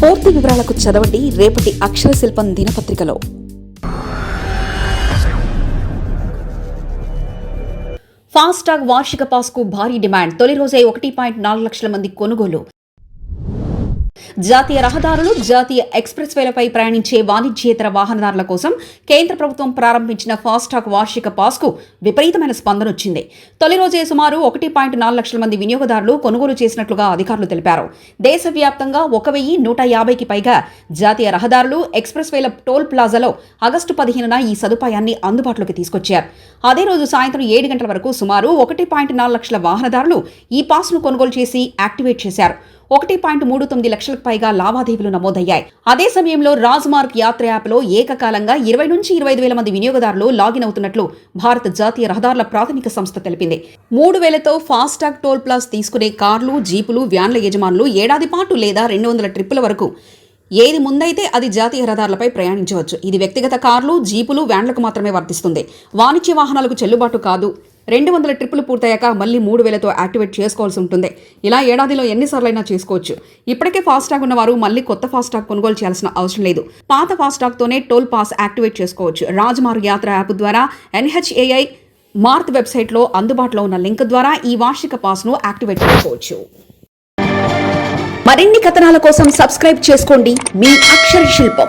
పూర్తి వివరాలకు చదవండి రేపటి అక్షర శిల్పం దినపత్రికలో. ఫాస్టాగ్ వార్షిక పాస్కు భారీ డిమాండ్. తొలి రోజే ఒకటి పాయింట్ నాలుగు లక్షల మంది కొనుగోలు. జాతీయ రహదారులు జాతీయ ఎక్స్ప్రెస్ వేలపై ప్రయాణించే వాణిజ్యేతర వాహనదారుల కోసం కేంద్ర ప్రభుత్వం ప్రారంభించిన ఫాస్టాగ్ వార్షిక పాస్కు విపరీతమైన స్పందన వచ్చింది తొలి రోజే సుమారు ఒకటి పాయింట్ నాలుగు లక్షల మంది వినియోగదారులు కొనుగోలు చేసినట్లుగా అధికారులు తెలిపారు. దేశవ్యాప్తంగా ఒక వెయ్యి నూట యాభైకి పైగా జాతీయ రహదారులు ఎక్స్ప్రెస్ వేల టోల్ ప్లాజాలో ఆగస్టు పదిహేనున ఈ సదుపాయాన్ని అందుబాటులోకి తీసుకొచ్చారు. అదే రోజు సాయంత్రం ఏడు గంటల వరకు సుమారు ఒకటి పాయింట్ నాలుగు లక్షల వాహనదారులు ఈ పాస్ను కొనుగోలు చేసి యాక్టివేట్ చేశారు. ఒకటి పాయింట్ మూడు తొమ్మిది లక్షలకు పైగా లావాదేవీలు నమోదయ్యాయి. అదే సమయంలో రాజ్మార్గ్ యాత్ర యాప్లో ఏకకాలంగా ఇరవై నుంచి ఇరవై ఐదు వేల మంది వినియోగదారులు లాగిన్ అవుతున్నట్లు భారత జాతీయ రహదారుల ప్రాథమిక సంస్థ తెలిపింది. మూడు వేలతో ఫాస్టాగ్ టోల్ ప్లాస్ తీసుకునే కార్లు జీపులు వ్యాన్ల యజమానులు ఏడాది పాటు లేదా రెండు వందల ట్రిప్పుల వరకు. ఏది ముందైతే అది జాతీయ రహదారులపై ప్రయాణించవచ్చు. ఇది వ్యక్తిగత కార్లు జీపులు వ్యాన్లకు మాత్రమే వర్తిస్తుంది. వాణిజ్య వాహనాలకు చెల్లుబాటు కాదు. రెండు వందల ట్రిప్పులు పూర్తయ్యాక మళ్ళీ మూడు వేలతో యాక్టివేట్ చేసుకోవాల్సి ఉంటుంది. ఇలా ఏడాదిలో ఎన్నిసార్లైనా చేసుకోవచ్చు. ఇప్పటికే ఫాస్టాగ్ ఉన్నవారు మళ్ళీ కొత్త ఫాస్టాగ్ కొనుగోలు చేయాల్సిన అవసరం లేదు. పాత ఫాస్టాగ్తోనే టోల్ పాస్ యాక్టివేట్ చేసుకోవచ్చు. రాజ్మార్గ్ యాత్ర యాప్ ద్వారా ఎన్హెచ్ఏఐ మార్త్ వెబ్సైట్లో అందుబాటులో ఉన్న లింక్ ద్వారా ఈ వార్షిక పాస్ను యాక్టివేట్ చేసుకోవచ్చు. మరిన్ని కథనాల కోసం సబ్స్క్రైబ్ చేసుకోండి. మీ అక్షర శిల్పం.